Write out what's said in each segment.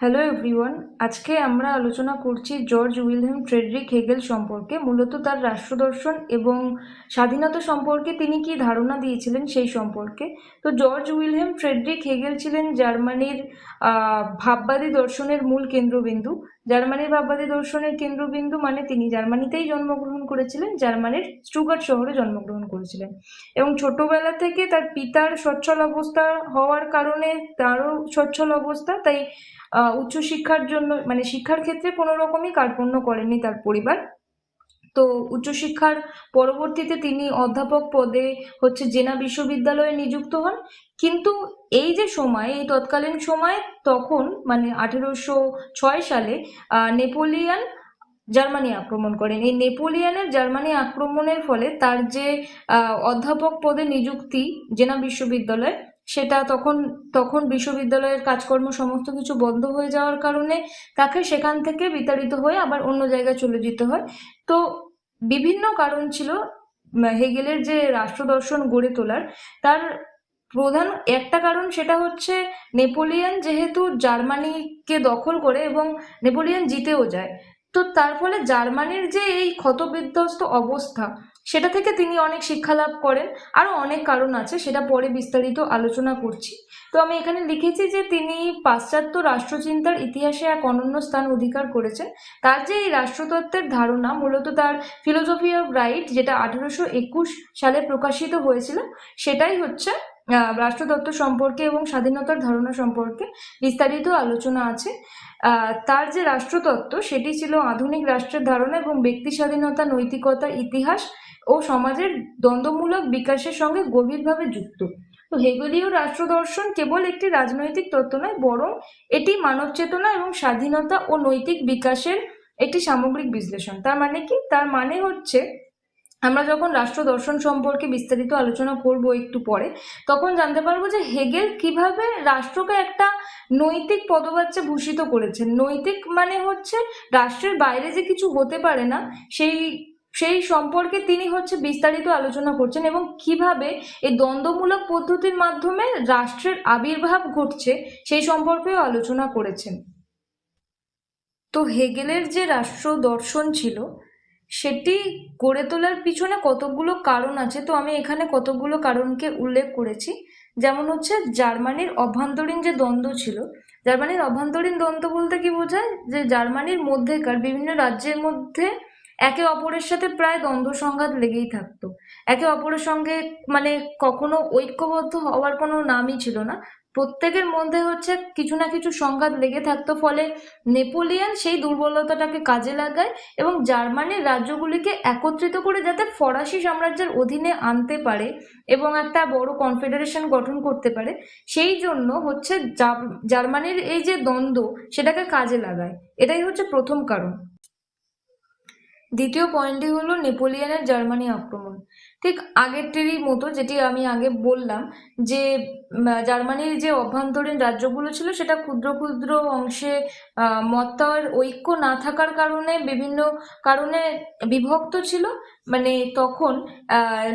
Hello everyone আজকে আমরা আলোচনা করছি জর্জ উইলহেম ফ্রেডরিক হেগেল সম্পর্কে, মূলত তার রাষ্ট্রদর্শন এবং স্বাধীনতা সম্পর্কে তিনি কি ধারণা দিয়েছিলেন সেই সম্পর্কে। তো জর্জ উইলহেম ফ্রেডরিক হেগেল ছিলেন জার্মানির ভাববাদী দর্শনের মূল কেন্দ্রবিন্দু। জার্মানির ভাববাদী দর্শনের কেন্দ্রবিন্দু মানে তিনি জার্মানিতেই জন্মগ্রহণ করেছিলেন, জার্মানির স্টুগার্ট শহরে জন্মগ্রহণ করেছিলেন। এবং ছোটবেলা থেকে তার পিতার সচ্ছল অবস্থা হওয়ার কারণে তারও সচ্ছল অবস্থা, তাই উচ্চশিক্ষার জন্য মানে শিক্ষার ক্ষেত্রে কোনো রকমই কার্পণ্য করেননি তার পরিবার। তো উচ্চশিক্ষার পরবর্তীতে তিনি অধ্যাপক পদে হচ্ছে জেনা বিশ্ববিদ্যালয়ে নিযুক্ত হন। কিন্তু এই যে সময়, এই তৎকালীন সময়, তখন মানে আঠেরোশো ছয় সালে নেপোলিয়ান জার্মানি আক্রমণ করেন। এই নেপোলিয়ানের জার্মানি আক্রমণের ফলে তার যে অধ্যাপক পদে নিযুক্তি জেনা বিশ্ববিদ্যালয় সেটা তখন তখন বিশ্ববিদ্যালয়ের কাজকর্ম সমস্ত কিছু বন্ধ হয়ে যাওয়ার কারণে তাকে সেখান থেকে বিতাড়িত হয়ে আবার অন্য জায়গায় চলে যেতে হয়। তো বিভিন্ন কারণ ছিল হেগেলের যে রাষ্ট্রদর্শন গড়ে তোলার, তার প্রধান একটা কারণ সেটা হচ্ছে নেপোলিয়ান যেহেতু জার্মানিকে দখল করে এবং নেপোলিয়ান জিতেও যায়। তো তার ফলে জার্মানির যে এই ক্ষতবিধ্বস্ত অবস্থা সেটা থেকে তিনি অনেক শিক্ষা লাভ করেন। আরও অনেক কারণ আছে, সেটা পরে বিস্তারিত আলোচনা করছি। তো আমি এখানে লিখেছি যে তিনি পাশ্চাত্য রাষ্ট্রচিন্তার ইতিহাসে এক অনন্য স্থান অধিকার করেছেন। তার যে এই রাষ্ট্রতত্ত্বের ধারণা মূলত তার ফিলোসফি অফ রাইট যেটা আঠারোশো একুশ সালে প্রকাশিত হয়েছিল, সেটাই হচ্ছে রাষ্ট্রতত্ত্ব সম্পর্কে এবং স্বাধীনতার ধারণা সম্পর্কে বিস্তারিত আলোচনা আছে। তার যে রাষ্ট্রতত্ত্ব, সেটি ছিল আধুনিক রাষ্ট্রের ধারণা এবং ব্যক্তি স্বাধীনতা, নৈতিকতা, ইতিহাস ও সমাজের দ্বন্দ্বমূলক বিকাশের সঙ্গে গভীরভাবে যুক্ত। তো হেগেলীয় রাষ্ট্রদর্শন কেবল একটি রাজনৈতিক তত্ত্ব নয়, বরং এটি মানব চেতনা এবং স্বাধীনতা ও নৈতিক বিকাশের একটি সামগ্রিক বিশ্লেষণ। তার মানে কি? তার মানে হচ্ছে, আমরা যখন রাষ্ট্র দর্শন সম্পর্কে বিস্তারিত আলোচনা করব একটু পরে, তখন জানতে পারব যে হেগেল কীভাবে রাষ্ট্রকে একটা নৈতিক পদবাচ্যে ভূষিত করেছেন। নৈতিক মানে হচ্ছে, রাষ্ট্রের বাইরে যে কিছু হতে পারে না, সেই সেই সম্পর্কে তিনি হচ্ছে বিস্তারিত আলোচনা করছেন এবং কীভাবে এই দ্বন্দ্বমূলক পদ্ধতির মাধ্যমে রাষ্ট্রের আবির্ভাব ঘটছে সেই সম্পর্কেও আলোচনা করেছেন। তো হেগেলের যে রাষ্ট্র দর্শন ছিল, সেটি গড়ে তোলার পিছনে কতগুলো কারণ আছে? তো আমি এখানে কতগুলো কারণকে উল্লেখ করেছি। যেমন হচ্ছে জার্মানির অভ্যন্তরীণ যে দ্বন্দ্ব ছিল, জার্মানির অভ্যন্তরীণ দ্বন্দ্ব বলতে কি বোঝায়? যে জার্মানির মধ্যেকার বিভিন্ন রাজ্যের মধ্যে একে অপরের সাথে প্রায় দ্বন্দ্ব সংঘাত লেগেই থাকতো। একে অপরের সঙ্গে মানে কখনো ঐক্যবদ্ধ হওয়ার কোনো নামই ছিল না। প্রত্যেকের মধ্যে হচ্ছে কিছু না কিছু সংঘাত লেগে থাকতো, ফলে নেপোলিয়ান সেই দুর্বলতাটাকে কাজে লাগায় এবং জার্মানির রাজ্যগুলিকে একত্রিত করে যাতে ফরাসি সাম্রাজ্যের অধীনে আনতে পারে এবং একটা বড় কনফেডারেশন গঠন করতে পারে, সেই জন্য হচ্ছে জার- জার্মানির এই যে দ্বন্দ্ব সেটাকে কাজে লাগায়। এটাই হচ্ছে প্রথম কারণ। দ্বিতীয় পয়েন্টটি হলো নেপোলিয়ানের জার্মানি আক্রমণ। ঠিক আগেরটিরই মতো যেটি আমি আগে বললাম যে জার্মানির যে অভ্যন্তরীণ রাজ্যগুলো ছিল সেটা ক্ষুদ্র ক্ষুদ্র অংশে আহ, মত্তার ঐক্য না থাকার কারণে বিভিন্ন কারণে বিভক্ত ছিল। মানে তখন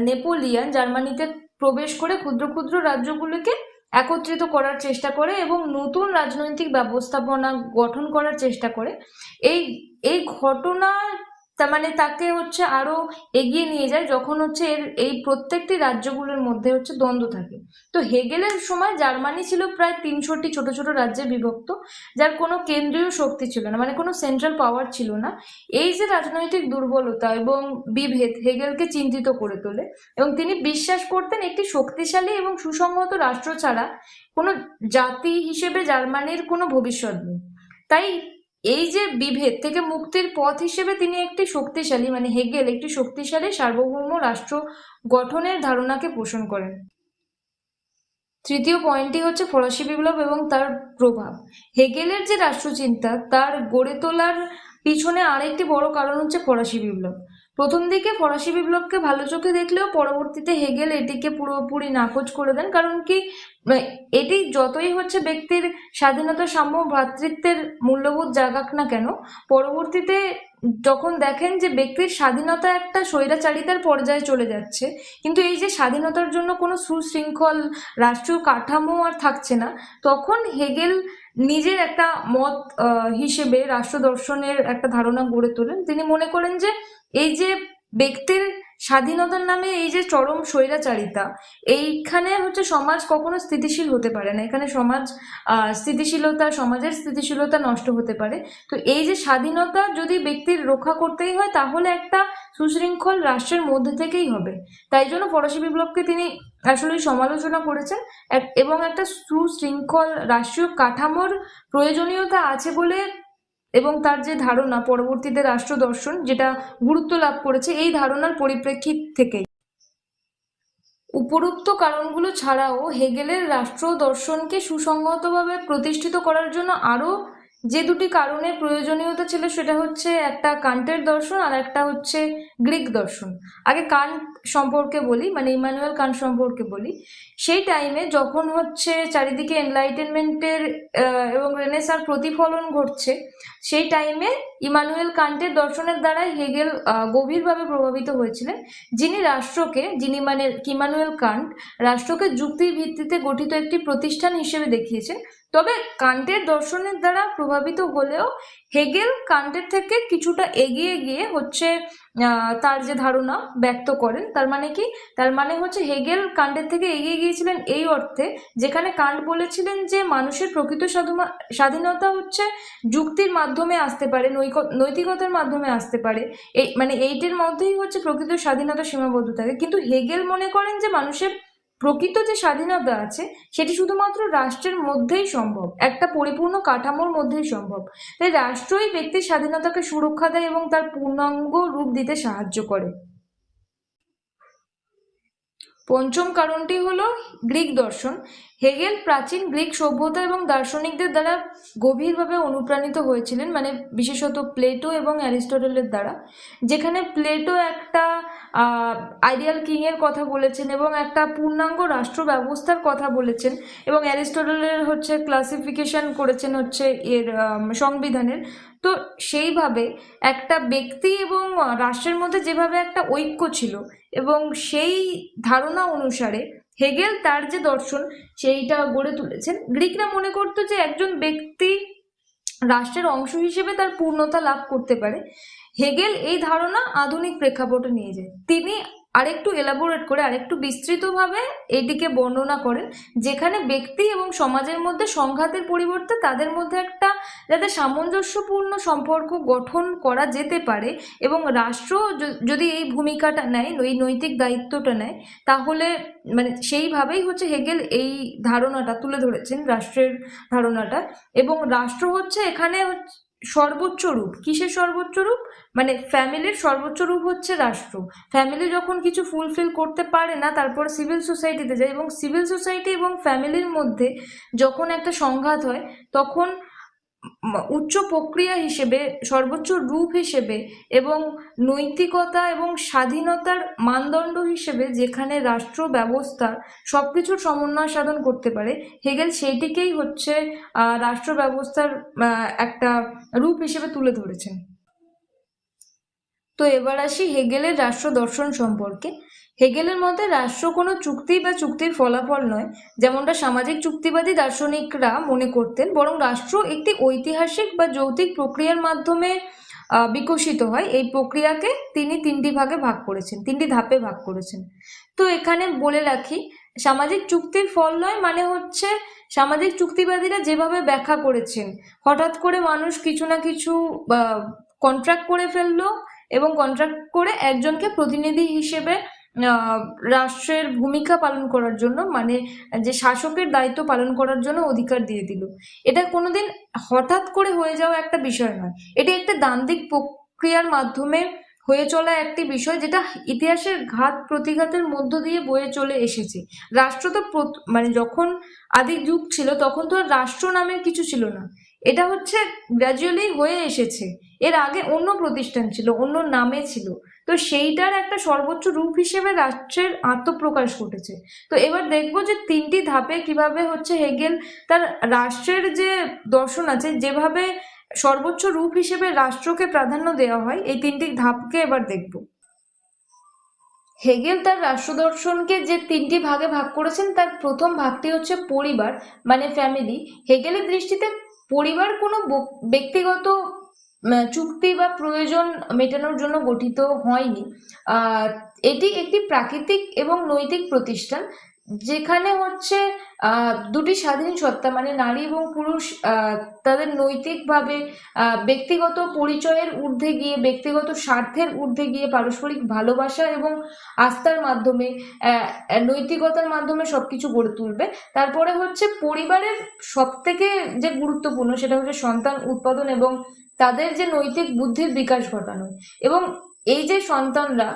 নেপোলিয়ান জার্মানিতে প্রবেশ করে ক্ষুদ্র ক্ষুদ্র রাজ্যগুলোকে একত্রিত করার চেষ্টা করে এবং নতুন রাজনৈতিক ব্যবস্থাপনা গঠন করার চেষ্টা করে। এই এই ঘটনা তার মানে তাকে হচ্ছে আরও এগিয়ে নিয়ে যায় যখন হচ্ছে এর এই প্রত্যেকটি রাজ্যগুলোর মধ্যে হচ্ছে দ্বন্দ্ব থাকে। তো হেগেলের সময় জার্মানি ছিল প্রায় তিনশোটি ছোট ছোট রাজ্যে বিভক্ত, যার কোনো কেন্দ্রীয় শক্তি ছিল না মানে কোনো সেন্ট্রাল পাওয়ার ছিল না। এই যে রাজনৈতিক দুর্বলতা এবং বিভেদ হেগেলকে চিন্তিত করে তোলে এবং তিনি বিশ্বাস করতেন একটি শক্তিশালী এবং সুসংহত রাষ্ট্র ছাড়া কোনো জাতি হিসেবে জার্মানির কোনো ভবিষ্যৎ নেই। তাই এই যে বিভেদ থেকে মুক্তির পথ হিসেবে তিনি একটি শক্তিশালী মানে হেগেল একটি শক্তিশালী সার্বভৌম রাষ্ট্র গঠনের ধারণাকে পোষণ করেন। তৃতীয় পয়েন্টটি হচ্ছে ফরাসি বিপ্লব এবং তার প্রভাব। হেগেলের যে রাষ্ট্রচিন্তা, তার গড়ে তোলার পিছনে আরেকটি বড় কারণ হচ্ছে ফরাসি বিপ্লব। প্রথম দিকে ফরাসি বিপ্লবকে ভালো চোখে দেখলেও পরবর্তীতে হেগেল এটিকে পুরোপুরি নাকচ করে দেন, কারণ কি মানে এটি যতই হচ্ছে ব্যক্তির স্বাধীনতা, সাম্য, ভ্রাতৃত্বের মূল্যবোধ জাগাক না কেন, পরবর্তীতে যখন দেখেন যে ব্যক্তির স্বাধীনতা একটা স্বৈরাচারিতার পর্যায়ে চলে যাচ্ছে, কিন্তু এই যে স্বাধীনতার জন্য কোনো সুশৃঙ্খল রাষ্ট্রীয় কাঠামো আর থাকছে না, তখন হেগেল নিজের একটা মত হিসেবে রাষ্ট্র দর্শনের একটা ধারণা গড়ে তোলেন। তিনি মনে করেন যে এই যে ব্যক্তির স্বাধীনতার নামে এই যে চরম স্বৈরাচারিতা, এইখানে হচ্ছে সমাজ কখনো স্থিতিশীল হতে পারে না। এখানে সমাজ স্থিতিশীলতা, সমাজের স্থিতিশীলতা নষ্ট হতে পারে। তো এই যে স্বাধীনতা যদি ব্যক্তির রক্ষা করতেই হয়, তাহলে একটা সুশৃঙ্খল রাষ্ট্রের মধ্যে থেকেই হবে। তাই জন্য ফরাসি বিপ্লবকে তিনি আসলে সমালোচনা করেছেন। এবং একটা সুশৃঙ্খল রাষ্ট্রীয় কাঠামোর প্রয়োজনীয়তা আছে বলে এবং তার যে ধারণা পরবর্তীতে রাষ্ট্র দর্শন যেটা গুরুত্ব লাভ করেছে, এই ধারণার পরিপ্রেক্ষিত থেকে উপরোক্ত কারণগুলো ছাড়াও হেগেলের রাষ্ট্র দর্শনকে সুসংহতভাবে প্রতিষ্ঠিত করার জন্য আরও যে দুটি কারণে প্রয়োজনীয়তা ছিল সেটা হচ্ছে একটা কান্টের দর্শন আর একটা হচ্ছে গ্রিক দর্শন। আগে কান্ট সম্পর্কে বলি মানে ইমানুয়েল কান্ট সম্পর্কে বলি। সেই টাইমে যখন হচ্ছে চারিদিকে এনলাইটেনমেন্টের এবং রেনেসার প্রতিফলন ঘটছে, সেই টাইমে ইমানুয়েল কান্টের দর্শনের দ্বারাই হেগেল গভীরভাবে প্রভাবিত হয়েছিলেন। যিনি রাষ্ট্রকে, যিনি মানে ইমানুয়েল কান্ট, রাষ্ট্রকে যুক্তির ভিত্তিতে গঠিত একটি প্রতিষ্ঠান হিসেবে দেখিয়েছেন। তবে কান্টের দর্শনের দ্বারা প্রভাবিত হলেও হেগেল কান্টের থেকে কিছুটা এগিয়ে গিয়ে হচ্ছে তার যে ধারণা ব্যক্ত করেন, তার মানে কি? তার মানে হচ্ছে হেগেল কান্টের থেকে এগিয়ে গিয়েছিলেন এই অর্থে যেখানে কান্ট বলেছিলেন যে মানুষের প্রকৃত স্বাধীনতা হচ্ছে যুক্তির মাধ্যমে আসতে পারে নৈতিকতার মাধ্যমে আসতে পারে। এই মানে এইটির মধ্যেই হচ্ছে প্রকৃত স্বাধীনতা সীমাবদ্ধ থাকে। কিন্তু হেগেল মনে করেন যে মানুষের প্রকৃত যে স্বাধীনতা আছে, সেটি শুধুমাত্র রাষ্ট্রের মধ্যেই সম্ভব, একটা পরিপূর্ণ কাঠামোর মধ্যেই সম্ভব। তাই রাষ্ট্রই ব্যক্তির স্বাধীনতাকে সুরক্ষা দেয় এবং তার পূর্ণাঙ্গ রূপ দিতে সাহায্য করে। পঞ্চম কারণটি হলো গ্রিক দর্শন। হেগেল প্রাচীন গ্রিক সভ্যতা এবং দার্শনিকদের দ্বারা গভীরভাবে অনুপ্রাণিত হয়েছিলেন মানে বিশেষত প্লেটো এবং অ্যারিস্টটলের দ্বারা, যেখানে প্লেটো একটা আইডিয়াল কিংয়ের কথা বলেছেন এবং একটা পূর্ণাঙ্গ রাষ্ট্র ব্যবস্থার কথা বলেছেন এবং অ্যারিস্টটলের হচ্ছে ক্লাসিফিকেশন করেছেন হচ্ছে এর সংবিধানের। তো সেইভাবে একটা ব্যক্তি এবং রাষ্ট্রের মধ্যে যেভাবে একটা ঐক্য ছিল এবং সেই ধারণা অনুসারে হেগেল তার যে দর্শন, সেইটা গড়ে তুলেছেন। গ্রিকরা মনে করতো যে একজন ব্যক্তি রাষ্ট্রের অংশ হিসেবে তার পূর্ণতা লাভ করতে পারে। হেগেল এই ধারণা আধুনিক প্রেক্ষাপটে নিয়ে যায়। তিনি আরেকটু এলাবোরেট করে, আরেকটু বিস্তৃতভাবে এটিকে বর্ণনা করেন, যেখানে ব্যক্তি এবং সমাজের মধ্যে সংঘাতের পরিবর্তে তাদের মধ্যে একটা যাতে সামঞ্জস্যপূর্ণ সম্পর্ক গঠন করা যেতে পারে এবং রাষ্ট্র যদি এই ভূমিকাটা নেয়, এই নৈতিক দায়িত্বটা নেয়, তাহলে মানে সেইভাবেই হচ্ছে হেগেল এই ধারণাটা তুলে ধরেছেন, রাষ্ট্রের ধারণাটা। এবং রাষ্ট্র হচ্ছে এখানে সর্বোচ্চ রূপ। কিসের সর্বোচ্চ রূপ? মানে ফ্যামিলির সর্বোচ্চ রূপ হচ্ছে রাষ্ট্র। ফ্যামিলি যখন কিছু ফুলফিল করতে পারে না, তারপর সিভিল সোসাইটিতে যায় এবং সিভিল সোসাইটি এবং ফ্যামিলির মধ্যে যখন একটা সংঘাত হয়, তখন উচ্চ প্রক্রিয়া হিসেবে, সর্বোচ্চ রূপ হিসেবে এবং নৈতিকতা এবং স্বাধীনতার মানদণ্ড হিসেবে যেখানে রাষ্ট্র ব্যবস্থা সব কিছুর সমন্বয় সাধন করতে পারে, হেগেল সেইটিকেই হচ্ছে রাষ্ট্র ব্যবস্থার একটা রূপ হিসেবে তুলে ধরেছেন। তো এবার আসি হেগেলের রাষ্ট্র দর্শন সম্পর্কে। হেগেলের মতে রাষ্ট্র কোনো চুক্তি বা চুক্তির ফলাফল নয়, যেমনটা সামাজিক চুক্তিবাদী দার্শনিকরা মনে করতেন, বরং রাষ্ট্র একটি ঐতিহাসিক বা যৌতিক প্রক্রিয়ার মাধ্যমে বিকশিত হয়। এই প্রক্রিয়াকে তিনি তিনটি ভাগে ভাগ করেছেন, তিনটি ধাপে ভাগ করেছেন। তো এখানে বলে রাখি, সামাজিক চুক্তির ফল নয় মানে হচ্ছে সামাজিক চুক্তিবাদীরা যেভাবে ব্যাখ্যা করেছেন, হঠাৎ করে মানুষ কিছু না কিছু কন্ট্রাক্ট করে ফেলল এবং কন্ট্রাক্ট করে একজনকে প্রতিনিধি হিসেবে রাষ্ট্রের ভূমিকা পালন করার জন্য মানে যে শাসকের দায়িত্ব পালন করার জন্য অধিকার দিয়ে দিল। এটা কোনোদিন হঠাৎ করে হয়ে যাওয়া একটা বিষয় নয়। এটি একটা দান্দিক প্রক্রিয়ার মাধ্যমে হয়ে চলা একটি বিষয় যেটা ইতিহাসের ঘাত প্রতিঘাতের মধ্য দিয়ে বয়ে চলে এসেছে। রাষ্ট্র তো মানে যখন আদি যুগ ছিল, তখন তো রাষ্ট্র নামের কিছু ছিল না। এটা হচ্ছে গ্র্যাজুয়ালি হয়ে এসেছে। এর আগে অন্য প্রতিষ্ঠান ছিল, অন্য নামে ছিল। তো সেইটার একটা সর্বোচ্চ রূপ হিসেবে রাষ্ট্রের আত্মপ্রকাশ ঘটেছে। তো এবার দেখব যে তিনটি ধাপে কীভাবে হচ্ছে হেগেল তার রাষ্ট্রের যে দর্শন আছে, যেভাবে সর্বোচ্চ রূপ হিসেবে রাষ্ট্রকে প্রাধান্য দেওয়া হয়, এই তিনটি ধাপকে এবার দেখব। হেগেল তার রাষ্ট্র দর্শনকে যে তিনটি ভাগে ভাগ করেছেন, তার প্রথম ভাগটি হচ্ছে পরিবার মানে ফ্যামিলি হেগেলের দৃষ্টিতে পরিবার কোনো ব্যক্তিগত চুক্তি বা প্রয়োজন মেটানোর জন্য গঠিত হয়নি। এটি একটি প্রাকৃতিক এবং নৈতিক প্রতিষ্ঠান যেখানে হচ্ছে দুটি স্বাধীন সত্তা মানে নারী এবং পুরুষ তাদের নৈতিকভাবে ব্যক্তিগত পরিচয়ের ঊর্ধ্বে গিয়ে, ব্যক্তিগত স্বার্থের ঊর্ধ্বে গিয়ে পারস্পরিক ভালোবাসা এবং আস্থার মাধ্যমে নৈতিকতার মাধ্যমে সবকিছু গড়ে তুলবে। তারপরে হচ্ছে পরিবারের সব থেকে যে গুরুত্বপূর্ণ, সেটা হচ্ছে সন্তান উৎপাদন এবং তাদের যে নৈতিক বুদ্ধির বিকাশ ঘটানো। এবং এই যে সন্তানরা,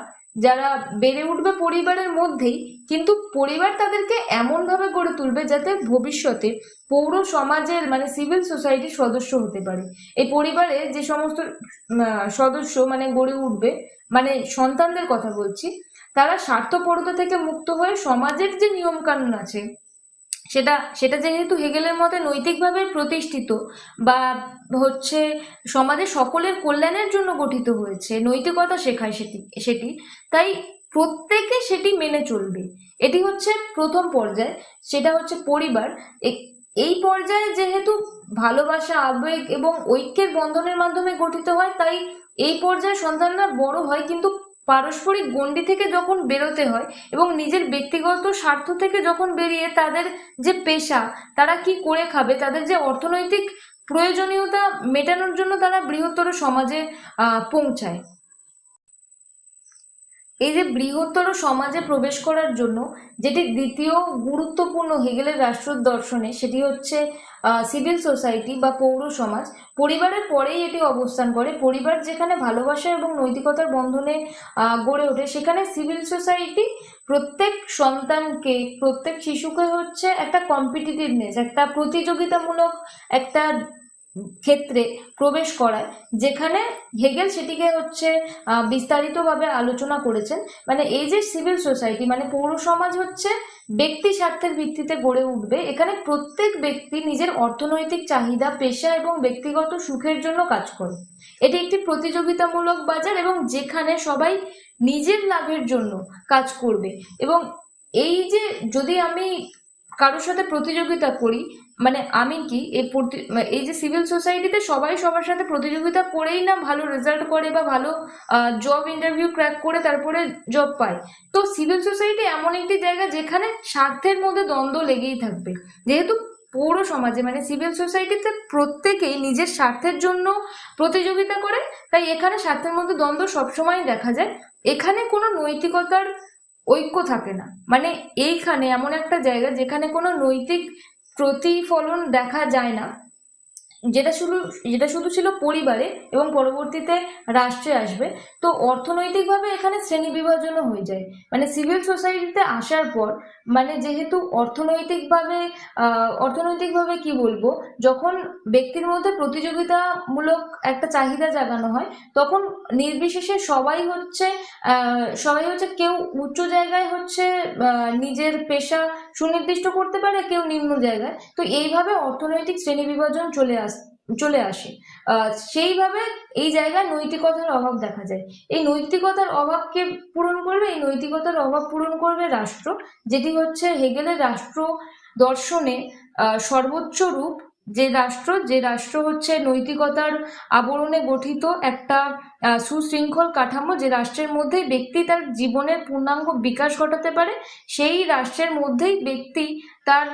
যারা বেড়ে উঠবে পরিবারের মধ্যেই, কিন্তু পরিবার তাদেরকে এমনভাবে গড়ে তুলবে যাতে ভবিষ্যতে পৌর সমাজের মানে সিভিল সোসাইটির সদস্য হতে পারে। এই পরিবারে যে সমস্ত সদস্য মানে গড়ে উঠবে মানে সন্তানদের কথা বলছি, তারা স্বার্থপরতা থেকে মুক্ত হয়ে সমাজের যে নিয়ম কানুন আছে সেটা সেটা যেহেতু হেগেলের মতে নৈতিকভাবে প্রতিষ্ঠিত বা হচ্ছে সমাজে সকলের কল্যাণের জন্য গঠিত হয়েছে, নৈতিকতা শেখায় সেটি সেটি, তাই প্রত্যেকে সেটি মেনে চলবে। এটি হচ্ছে প্রথম পর্যায়, সেটা হচ্ছে পরিবার। এই পর্যায়ে যেহেতু ভালোবাসা, আবেগ এবং ঐক্যের বন্ধনের মাধ্যমে গঠিত হয়, তাই এই পর্যায়ে সন্তানরা বড় হয়, কিন্তু পারস্পরিক গণ্ডি থেকে যখন বেরোতে হয় এবং নিজের ব্যক্তিগত স্বার্থ থেকে যখন বেরিয়ে তাদের যে পেশা, তারা কি করে খাবে, তাদের যে অর্থনৈতিক প্রয়োজনীয়তা মেটানোর জন্য তারা বৃহত্তর সমাজে পৌঁছায়। এই যে বৃহত্তর সমাজে প্রবেশ করার জন্য যেটি দ্বিতীয় গুরুত্বপূর্ণ হেগেলের রাষ্ট্র দর্শনে সেটি হচ্ছে সিভিল সোসাইটি বা পৌর সমাজ। পরিবারের পরেই এটি অবস্থান করে। পরিবার যেখানে ভালোবাসা এবং নৈতিকতার বন্ধনে গড়ে ওঠে, সেখানে সিভিল সোসাইটি প্রত্যেক সন্তানকে, প্রত্যেক শিশুকে হচ্ছে একটা কম্পিটিটিভনেস একটা প্রতিযোগিতামূলক একটা ক্ষেত্রে প্রবেশ করায়, যেখানে হেগেল সেটিকে হচ্ছে বিস্তারিতভাবে আলোচনা করেছেন। মানে এই যে সিভিল সোসাইটি মানে পৌর সমাজ হচ্ছে ব্যক্তি স্বার্থের ভিত্তিতে গড়ে উঠবে। এখানে প্রত্যেক ব্যক্তি নিজের অর্থনৈতিক চাহিদা, পেশা এবং ব্যক্তিগত সুখের জন্য কাজ করে। এটি একটি প্রতিযোগিতামূলক বাজার এবং যেখানে সবাই নিজের লাভের জন্য কাজ করবে। এবং এই যে যদি আমি কারোর সাথে প্রতিযোগিতা করি মানে আমি কি, এই প্রতি- এই যে সিভিল সোসাইটিতে সবাই সবার সাথে প্রতিযোগিতা করেই না ভালো রেজাল্ট করে বা ভালো জব ইন্টারভিউ ক্র্যাক করে তারপরে জব পায়। তো সিভিল সোসাইটি এমন একটি জায়গা যেখানে স্বার্থের মধ্যে দ্বন্দ্ব লেগেই থাকবে। যেহেতু পৌর সমাজে মানে সিভিল সোসাইটিতে প্রত্যেকেই নিজের স্বার্থের জন্য প্রতিযোগিতা করে, তাই এখানে স্বার্থের মধ্যে দ্বন্দ্ব সবসময় দেখা যায়। এখানে কোনো নৈতিকতার ঐক্য থাকে না। মানে এইখানে এমন একটা জায়গা যেখানে কোনো নৈতিক প্রতিফলন দেখা যায় না। যেটা শুধু যেটা শুধু ছিল পরিবারে এবং পরবর্তীতে রাষ্ট্রে আসবে। তো অর্থনৈতিকভাবে এখানে শ্রেণি বিভাজনও হয়ে যায়। মানে সিভিল সোসাইটিতে আসার পর মানে যেহেতু অর্থনৈতিকভাবে অর্থনৈতিকভাবে কি বলব, যখন ব্যক্তির মধ্যে প্রতিযোগিতামূলক একটা চাহিদা জাগানো হয়, তখন নির্বিশেষে সবাই হচ্ছে সবাই হচ্ছে কেউ উচ্চ জায়গায় হচ্ছে নিজের পেশা সুনির্দিষ্ট করতে পারে, কেউ নিম্ন জায়গায়। তো এইভাবে অর্থনৈতিক শ্রেণি বিভাজন চলে আস, চলে আসে। সেইভাবে এই জায়গায় নৈতিকতার অভাব দেখা যায়। এই নৈতিকতার অভাবকে পূরণ করবে? এই নৈতিকতার অভাব পূরণ করবে রাষ্ট্র, যেটি হচ্ছে হেগেলের রাষ্ট্র দর্শনে সর্বোচ্চ রূপ যে রাষ্ট্র যে রাষ্ট্র হচ্ছে নৈতিকতার আবরণে গঠিত একটা সুশৃঙ্খল কাঠামো, যে রাষ্ট্রের মধ্যেই ব্যক্তি তার জীবনের পূর্ণাঙ্গ বিকাশ ঘটাতে পারে, সেই রাষ্ট্রের মধ্যেই ব্যক্তি তার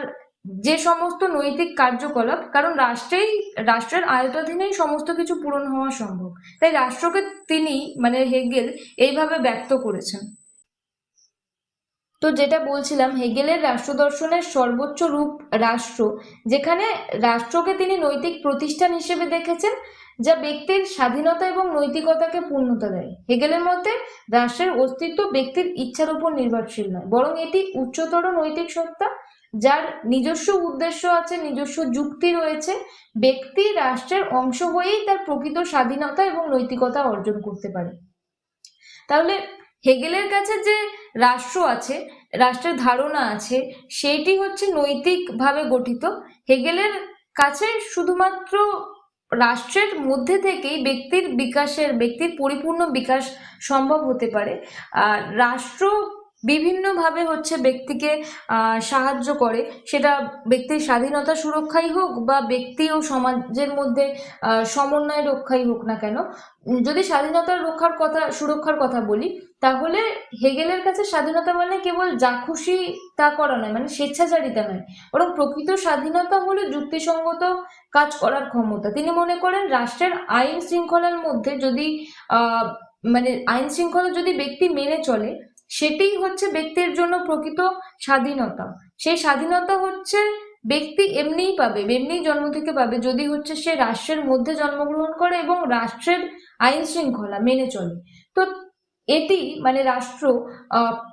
যে সমস্ত নৈতিক কার্যকলাপ, কারণ রাষ্ট্রেই, রাষ্ট্রের আয়তাধীনেই সমস্ত কিছু পূরণ হওয়া সম্ভব। তাই রাষ্ট্রকে তিনি মানে হেগেল, এইভাবে ব্যক্ত করেছেন। তো যেটা বলছিলাম, হেগেলের রাষ্ট্র দর্শনের সর্বোচ্চ রূপ রাষ্ট্র, যেখানে রাষ্ট্রকে তিনি নৈতিক প্রতিষ্ঠান হিসেবে দেখেছেন, যা ব্যক্তির স্বাধীনতা এবং নৈতিকতাকে পূর্ণতা দেয়। হেগেলের মতে, রাষ্ট্রের অস্তিত্ব ব্যক্তির ইচ্ছার উপর নির্ভরশীল নয়, বরং এটি উচ্চতর নৈতিক সত্তা, যার নিজস্ব উদ্দেশ্য আছে, নিজস্ব যুক্তি রয়েছে, ব্যক্তি রাষ্ট্রের অংশ হয়েই তার প্রকৃত স্বাধীনতা এবং নৈতিকতা অর্জন করতে পারে। তাহলে হেগেলের কাছে যে রাষ্ট্র আছে, রাষ্ট্রের ধারণা আছে, সেইটি হচ্ছে নৈতিকভাবে গঠিত। হেগেলের কাছে শুধুমাত্র রাষ্ট্রের মধ্যে থেকেই ব্যক্তির বিকাশের, ব্যক্তির পরিপূর্ণ বিকাশ সম্ভব হতে পারে। আর রাষ্ট্র বিভিন্নভাবে হচ্ছে ব্যক্তিকে সাহায্য করে। সেটা ব্যক্তির স্বাধীনতা সুরক্ষাই হোক বা ব্যক্তি ও সমাজের মধ্যে সমন্বয় রক্ষাই হোক না কেন, যদি স্বাধীনতার রক্ষার কথা, সুরক্ষার কথা বলি, তাহলে হেগেলের কাছে স্বাধীনতা মানে কেবল যা খুশি তা করা নয় মানে স্বেচ্ছাচারিতা নয়। বরং প্রকৃত স্বাধীনতা হলো যুক্তিসঙ্গত কাজ করার ক্ষমতা। তিনি মনে করেন রাষ্ট্রের আইন শৃঙ্খলার মধ্যে যদি মানে আইন শৃঙ্খলা যদি ব্যক্তি মেনে চলে সেটাই হচ্ছে ব্যক্তির জন্য প্রকৃত স্বাধীনতা। সেই স্বাধীনতা হচ্ছে ব্যক্তি এমনিই পাবে, এমনিই জন্ম থেকে পাবে যদি হচ্ছে সে রাষ্ট্রের মধ্যে জন্মগ্রহণ করে এবং রাষ্ট্রের আইন শৃঙ্খলা মেনে চলে। তো এটি মানে রাষ্ট্র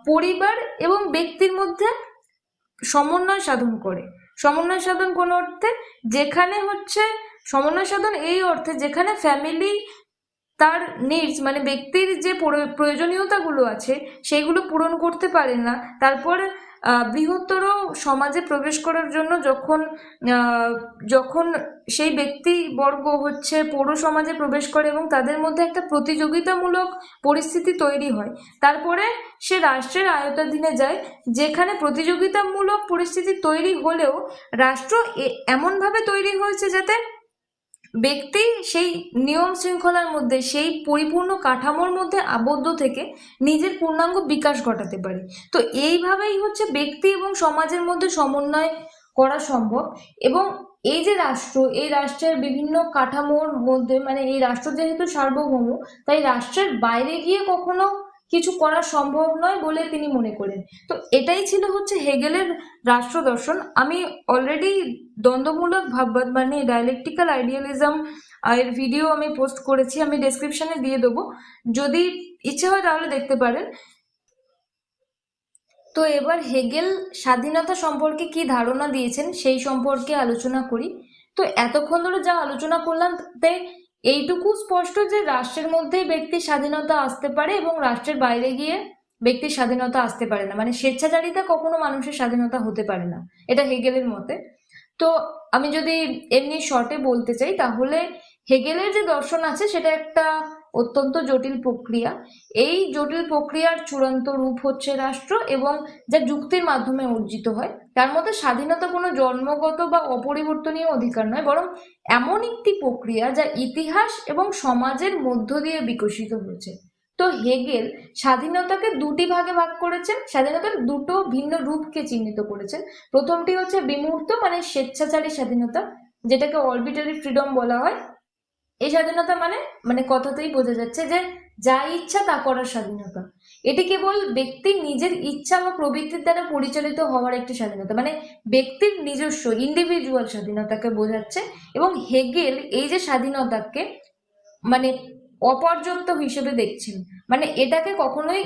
পরিবার এবং ব্যক্তির মধ্যে সমন্বয় সাধন করে। সমন্বয় সাধন কোন অর্থে? যেখানে হচ্ছে, সমন্বয় সাধন এই অর্থে যেখানে ফ্যামিলি তার নিডস মানে ব্যক্তির যে প্রয়োজনীয়তাগুলো আছে সেইগুলো পূরণ করতে পারে না। তারপর বৃহত্তর সমাজে প্রবেশ করার জন্য যখন যখন সেই ব্যক্তিবর্গ হচ্ছে পৌর সমাজে প্রবেশ করে এবং তাদের মধ্যে একটা প্রতিযোগিতামূলক পরিস্থিতি তৈরি হয়, তারপরে সে রাষ্ট্রের আয়তাধীনে যায়, যেখানে প্রতিযোগিতামূলক পরিস্থিতি তৈরি হলেও রাষ্ট্র এমনভাবে তৈরি হয়েছে যাতে ব্যক্তি সেই নিয়ম শৃঙ্খলার মধ্যে, সেই পরিপূর্ণ কাঠামোর মধ্যে আবদ্ধ থেকে নিজের পূর্ণাঙ্গ বিকাশ ঘটাতে পারে। তো এইভাবেই হচ্ছে ব্যক্তি এবং সমাজের মধ্যে সমন্বয় করা সম্ভব এবং এই যে রাষ্ট্র, এই রাষ্ট্রের বিভিন্ন কাঠামোর মধ্যে মানে এই রাষ্ট্র যেহেতু সার্বভৌম, তাই রাষ্ট্রের বাইরে গিয়ে কখনো কিছু করা সম্ভব নয় বলে তিনি মনে করেন। তো এটাই ছিল হচ্ছে হেগেলের রাষ্ট্র দর্শন। আমি অলরেডি দ্বন্দ্বমূলক ভাববাদ মানে ডায়ালেকটিক্যাল আইডিয়ালিজম এর ভিডিও আমি পোস্ট করেছি, আমি ডেসক্রিপশনে দিয়ে দেবো। যদি ইচ্ছে হয় তাহলে দেখতে পারেন। তো এবার হেগেল স্বাধীনতা সম্পর্কে কি ধারণা দিয়েছেন সেই সম্পর্কে আলোচনা করি। তো এতক্ষণ ধরে যা আলোচনা করলাম, তাতে এইটুকু স্পষ্ট যে রাষ্ট্রের মধ্যেই ব্যক্তির স্বাধীনতা আসতে পারে এবং রাষ্ট্রের বাইরে গিয়ে ব্যক্তির স্বাধীনতা আসতে পারে না। মানে স্বেচ্ছাচারিতা কখনো মানুষের স্বাধীনতা হতে পারে না। এটা হেগেলের মতে। তো আমি যদি এমনি শর্টে বলতে চাই, তাহলে হেগেলের যে দর্শন আছে, সেটা একটা অত্যন্ত জটিল প্রক্রিয়া। এই জটিল প্রক্রিয়ার চূড়ান্ত রূপ হচ্ছে রাষ্ট্র এবং যা যুক্তির মাধ্যমে অর্জিত হয়। তার মধ্যে স্বাধীনতা কোনো জন্মগত বা অপরিবর্তনীয় অধিকার নয়, বরং এমন একটি প্রক্রিয়া যা ইতিহাস এবং সমাজের মধ্য দিয়ে বিকশিত হয়েছে। তো হেগেল স্বাধীনতাকে দুটি ভাগে ভাগ করেছেন। স্বাধীনতার দুটো ভিন্ন রূপকে চিহ্নিত করেছেন। প্রথমটি হচ্ছে বিমূর্ত মানে স্বেচ্ছাচারী স্বাধীনতা, যেটাকে অরবিটারি ফ্রিডম বলা হয়। এই স্বাধীনতা মানে মানে কথাতেই বোঝা যাচ্ছে যে যা ইচ্ছা তা করার স্বাধীনতা। এটি কেবল ব্যক্তির নিজের ইচ্ছা বা প্রবৃত্তির দ্বারা পরিচালিত হওয়ার একটি স্বাধীনতা। মানে ব্যক্তির নিজস্ব ইন্ডিভিজুয়াল স্বাধীনতাকে বোঝাচ্ছে এবং হেগেল এই যে স্বাধীনতাকে মানে অপর্যাপ্ত হিসেবে দেখছেন। মানে এটাকে কখনোই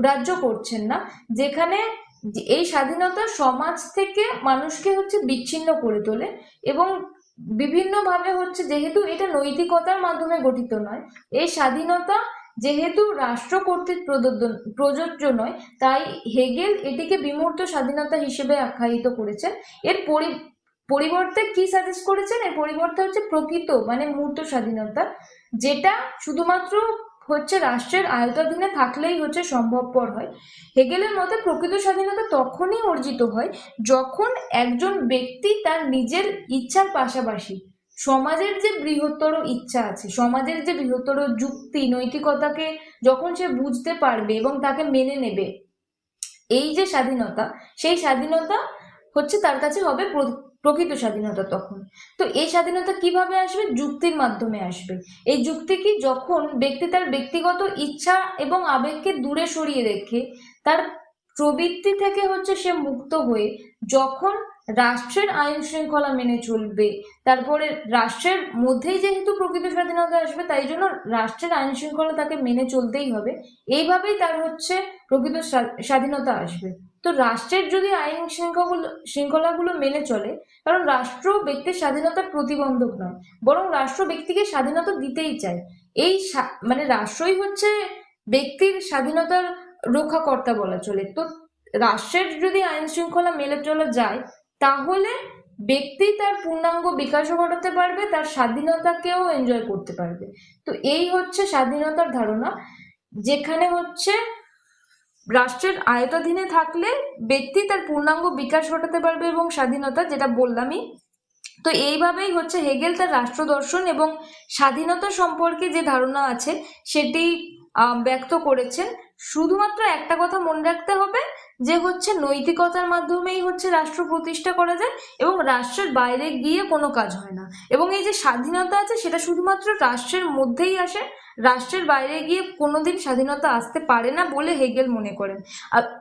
গ্রাহ্য করছেন না। যেখানে এই স্বাধীনতা সমাজ থেকে মানুষকে হচ্ছে বিচ্ছিন্ন করে তোলে এবং বিভিন্নভাবে হচ্ছে, যেহেতু এটা নৈতিকতার মাধ্যমে গঠিত নয়, এই স্বাধীনতা যেহেতু রাষ্ট্র কর্তৃক প্রযোজ্য নয়, তাই হেগেল এটিকে বিমূর্ত স্বাধীনতা হিসেবে আখ্যায়িত করেছেন। এর পরি, পরিবর্তে কি সাজেস্ট করেছেন? এর পরিবর্তে হচ্ছে প্রকৃত মানে মূর্ত স্বাধীনতা, যেটা শুধুমাত্র হচ্ছে রাষ্ট্রের আয়তাধীনে থাকলেই হচ্ছে সম্ভবপর হয়। হেগেলের মতে প্রকৃত স্বাধীনতা তখনই অর্জিত হয় যখন একজন ব্যক্তি তার নিজের ইচ্ছার পাশাপাশি সমাজের যে বৃহত্তর ইচ্ছা আছে, সমাজের যে বৃহত্তর যুক্তি, নৈতিকতাকে যখন সে বুঝতে পারবে এবং তাকে মেনে নেবে, এই যে স্বাধীনতা, সেই স্বাধীনতা হচ্ছে তার কাছে হবে প্রকৃত স্বাধীনতা তখন। তো এই স্বাধীনতা কীভাবে আসবে? যুক্তির মাধ্যমে আসবে। এই যুক্তি কি যখন ব্যক্তি তার ব্যক্তিগত ইচ্ছা এবং আবেগকে দূরে সরিয়ে রেখে, তার প্রবৃত্তি থেকে হচ্ছে সে মুক্ত হয়ে যখন রাষ্ট্রের আইন শৃঙ্খলা মেনে চলবে, তারপরে রাষ্ট্রের মধ্যেই যেহেতু প্রকৃত স্বাধীনতা আসবে, তাই জন্য রাষ্ট্রের আইন শৃঙ্খলা তাকে মেনে চলতেই হবে। এইভাবেই তার হচ্ছে প্রকৃত স্বা- স্বাধীনতা আসবে। তো রাষ্ট্রের যদি আইন শৃঙ্খলাগুলো শৃঙ্খলাগুলো মেনে চলে, কারণ রাষ্ট্র ব্যক্তির স্বাধীনতার প্রতিবন্ধক নয়, বরং রাষ্ট্র ব্যক্তিকে স্বাধীনতা দিতেই চায়। এই মানে রাষ্ট্রই হচ্ছে ব্যক্তির স্বাধীনতার রক্ষাকর্তা বলা চলে। তো রাষ্ট্রের যদি আইন শৃঙ্খলা মেলে চলা যায়, তাহলে ব্যক্তি তার পূর্ণাঙ্গ বিকাশও ঘটাতে পারবে, তার স্বাধীনতাকেও এনজয় করতে পারবে। তো এই হচ্ছে স্বাধীনতার ধারণা, যেখানে হচ্ছে রাষ্ট্রের আয়তাধীনে থাকলে ব্যক্তি তার পূর্ণাঙ্গ বিকাশ ঘটাতে পারবে এবং স্বাধীনতা, যেটা বললামই। তো এইভাবেই হচ্ছে হেগেল তার রাষ্ট্র দর্শন এবং স্বাধীনতা সম্পর্কে যে ধারণা আছে, সেটি ব্যক্ত করেছেন। শুধুমাত্র একটা কথা মনে রাখতে হবে যে হচ্ছে নৈতিকতার মাধ্যমেই হচ্ছে রাষ্ট্র প্রতিষ্ঠা করা যায় এবং রাষ্ট্রের বাইরে গিয়ে কোনো কাজ হয় না। এবং এই যে স্বাধীনতা আছে, সেটা শুধুমাত্র রাষ্ট্রের মধ্যেই আসে। রাষ্ট্রের বাইরে গিয়ে কোনোদিন স্বাধীনতা আসতে পারে না বলে হেগেল মনে করেন।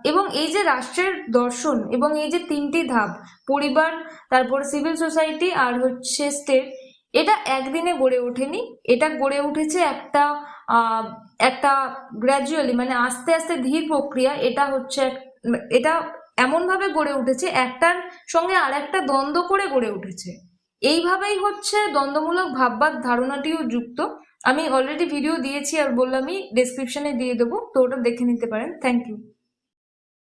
এবং এই যে রাষ্ট্রের দর্শন এবং এই যে তিনটি ধাপ, পরিবার, তারপর সিভিল সোসাইটি আর হচ্ছে স্টেট, এটা একদিনে গড়ে ওঠেনি। এটা গড়ে উঠেছে একটা একটা গ্র্যাজুয়ালি মানে আস্তে আস্তে ধীর প্রক্রিয়া। এটা হচ্ছে এটা এমনভাবে গড়ে উঠেছে, একটার সঙ্গে আর একটা দ্বন্দ্ব করে গড়ে উঠেছে। এইভাবেই হচ্ছে দ্বন্দ্বমূলক ভাববাদ ধারণাটিও যুক্ত। আমি অলরেডি ভিডিও দিয়েছি আর বললামই ডেসক্রিপশনে দিয়ে দেবো, তো ওটা দেখে নিতে পারেন। Thank you